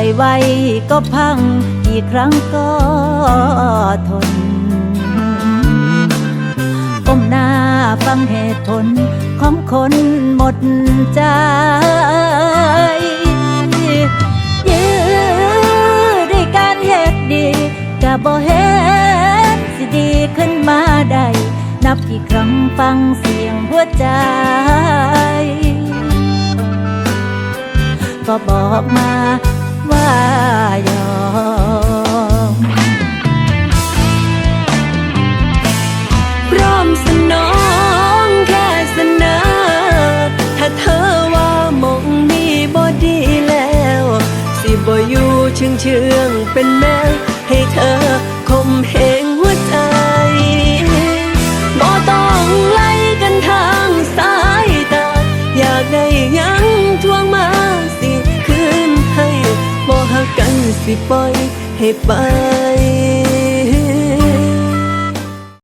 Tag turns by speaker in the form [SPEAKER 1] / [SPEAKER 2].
[SPEAKER 1] ใจไว้ก็พัง กี่ครั้งก็ทนก้มหน้าฟังเหตุผลของคนหมดใจยื้อด้วยการเหตุดีก็บ่เห็นสิดีขึ้นมาได้นับกี่ครั้งฟังเสียงหัวใจก็บอกมา ว่ายอม
[SPEAKER 2] พร้อมสนองแค่เสนอ ถ้าเธอว่ามองนี่บ่ดีแล้ว สิบ่อยู่เชื่องเชื่องๆเป็นแมวให้เธอคมเหงหัวใจบ่ต้องไล่กันทางสายตา อยากได้ยัง สิคืนให้บ่หักกันสิปให้ไป